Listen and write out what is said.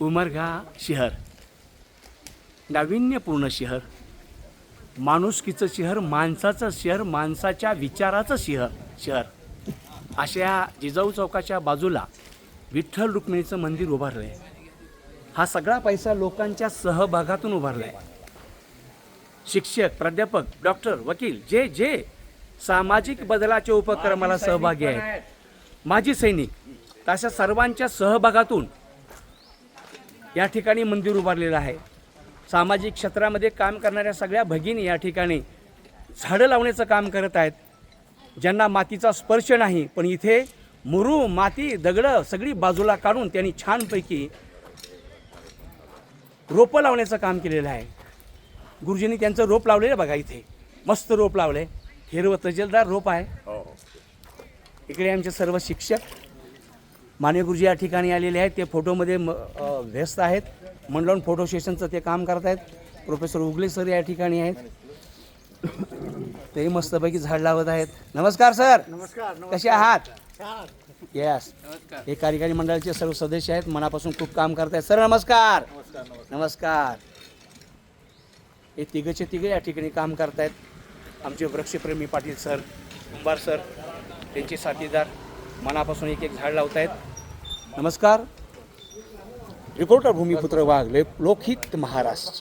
उमरगा शहर. नाविन्यपूर्ण शहर. माणुसकीचं शहर माणसाचं शहर माणसाच्या विचाराचं शहर शहर. अशा जिजाऊ चौकाच्या बाजूला विठ्ठल रुक्मिणीचं मंदिर उभारलं आहे हा सगळा पैसा लोकांच्या सहभागातून उभारला आहे शिक्षक प्राध्यापक डॉक्टर वकील जे जे सामाजिक बदलाच्या उपक्रमाला सहभागी आहेत. माजी सैनिक अशा सर्वांच्या सहभागातून या ठिकाणी मंदिर उभारलेलं आहे. सामाजिक क्षेत्रामध्ये काम करणाऱ्या सगळ्या भगिनी या ठिकाणी झाडं लावण्याचं काम करत आहेत. ज्यांना मातीचा स्पर्श नाही पण इथे मुरू माती दगडं सगळी बाजूला काढून त्यांनी छानपैकी रोपं लावण्याचं काम केलेलं आहे. गुरुजींनी त्यांचं रोप लावलेलं बघा इथे. मस्त रोप लावलं आहे हिरवं तजेलदार रोप आहे. इकडे आमचे सर्व शिक्षक माने गुरुजी या ठिकाणी आलेले आहेत. ते फोटोमध्ये म व्यस्त आहेत. मंडळून फोटो सेशनचं ते काम करत आहेत. प्रोफेसर उगले सर या ठिकाणी आहेत. तेही मस्तपैकी झाड लावत आहेत. नमस्कार सर. नमस्कार कसे आहात? येस हे कार्यकारी मंडळाचे सर्व सदस्य आहेत. मनापासून खूप काम करत आहेत. सर नमस्कार. नमस्कार हे तिघचे तिघे या ठिकाणी काम करतायत आमचे वृक्षप्रेमी पाटील सर कुंभार सर त्यांचे साथीदार. मनापासून एक एक झाड लावत आहेत नमस्कार. रिपोर्टर भूमिपुत्र वाघ लोकहित महाराष्ट्र.